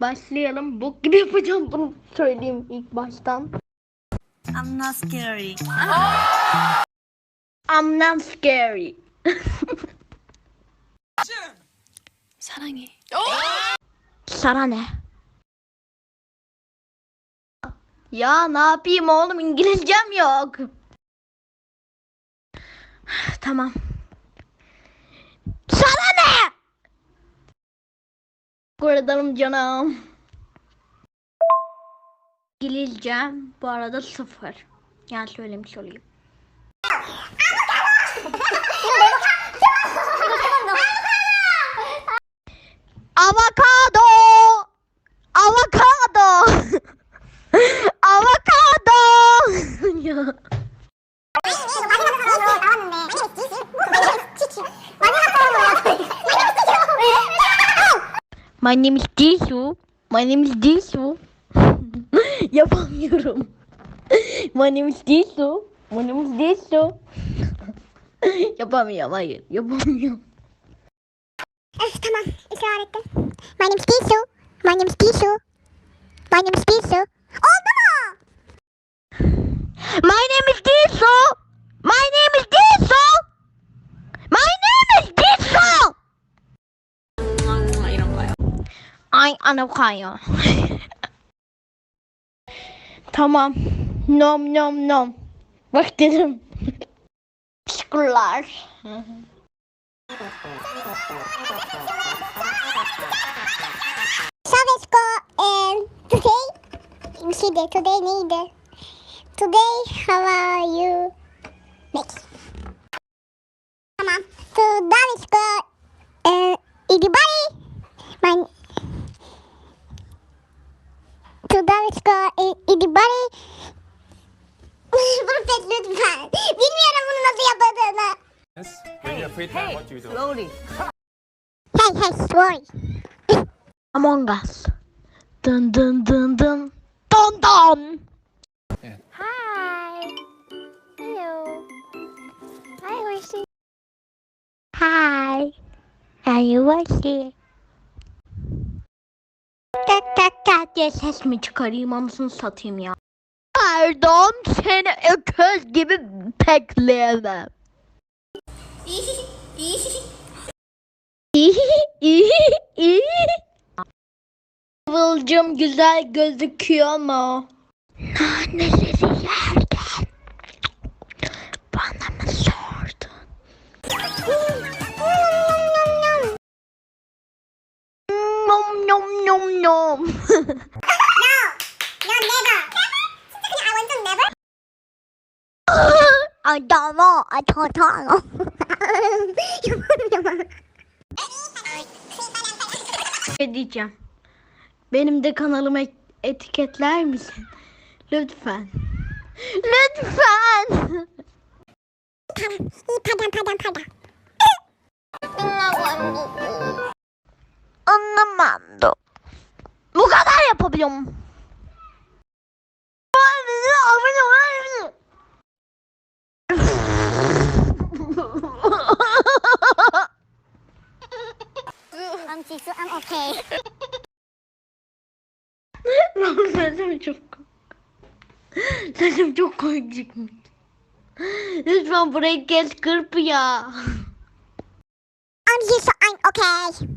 Başlayalım. Bok gibi yapacağım bunu söyleyeyim ilk baştan. I'm not scary. I'm not scary. 사랑해. Sana ne? Ya ne yapayım oğlum İngilizcem yok. Tamam. Sana ne? Buradanım canım. İngilizcem bu arada sıfır. Yani söylemiş olayım. My name is Jisoo. My name is Jisoo. Yapamıyorum. My name is Jisoo. My name is Jisoo. Yapamıyorum hayır. Yapamıyorum. Öf tamam ettim. My name is Jisoo. My name is Jisoo. My name is Jisoo. Oldu mu? My name is Jisoo. Ay ana kayo. tamam. Nom nom nom. Bak dedim. Teşekkürler. Go um, today. Bir şeydi today neydi? Today how are you? Next. Tamam. So let's uh, everybody. My Ska idibari. bunu you're free time, what do you do? Slowly. Hey hey slowly. Among Us. Dun dun dun dun. Dun dun. Yeah. Hi. Hello. Hi, horsey. Hi. Are you horsey? Tuck tuck. Diye ses mi çıkarayım anasını satayım ya. Pardon seni öküz gibi bekleyemem. Kıvılcım güzel gözüküyor mu? Naneleri yerken no. no. No never. I want to never. Adamo, atotano. Ne diyeceğim? Benim de kanalıma etiketler misin? Lütfen. Lütfen. Para, para, para, para. Yapabiliyorum. I'm Jisoo. I'm okay. Sesim çok Sesim çok komik çıkmış. Lütfen burayı kes kırp ya. I'm Jisoo. I'm okay.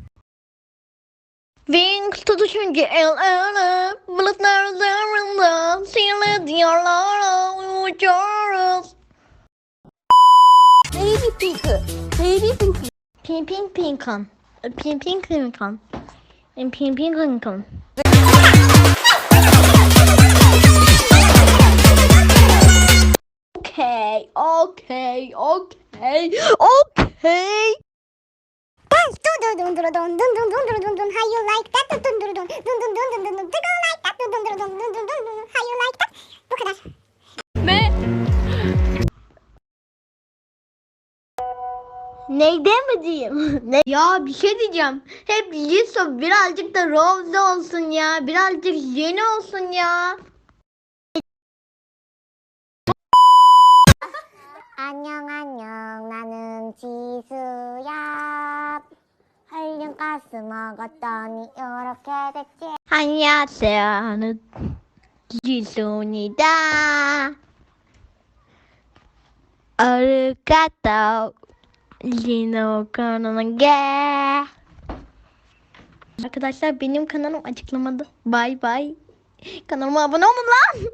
Wings tutuşun GLR Bulutlar üzerinde Sihirli diyarlara uçarız. Baby Pink'ı Baby Pink'ı Pimpin Pink'an Pimpin Pink'an Pimpin Pink'an Okay, okay, okay, okay Dance. Dun dun dun dun dun dun dun dun dun dun dun. How you like that? Dun dun dun dun dun dun dun dun dun dun. Do you like that? Dun dun dun dun dun dun dun dun. How you like that? Bu kadar. Neyde mi diyeyim? ne? Ya bir şey diyeceğim. Hep Jisoo birazcık da Rose olsun ya. Birazcık Jenny olsun ya. 안녕 안녕 가스 먹었더니 이렇게 됐지 안녕하세요. 지수입니다. Arigato. Lino kanalına Arkadaşlar benim kanalım açıklamada. Bay bay. Kanalıma abone olun lan.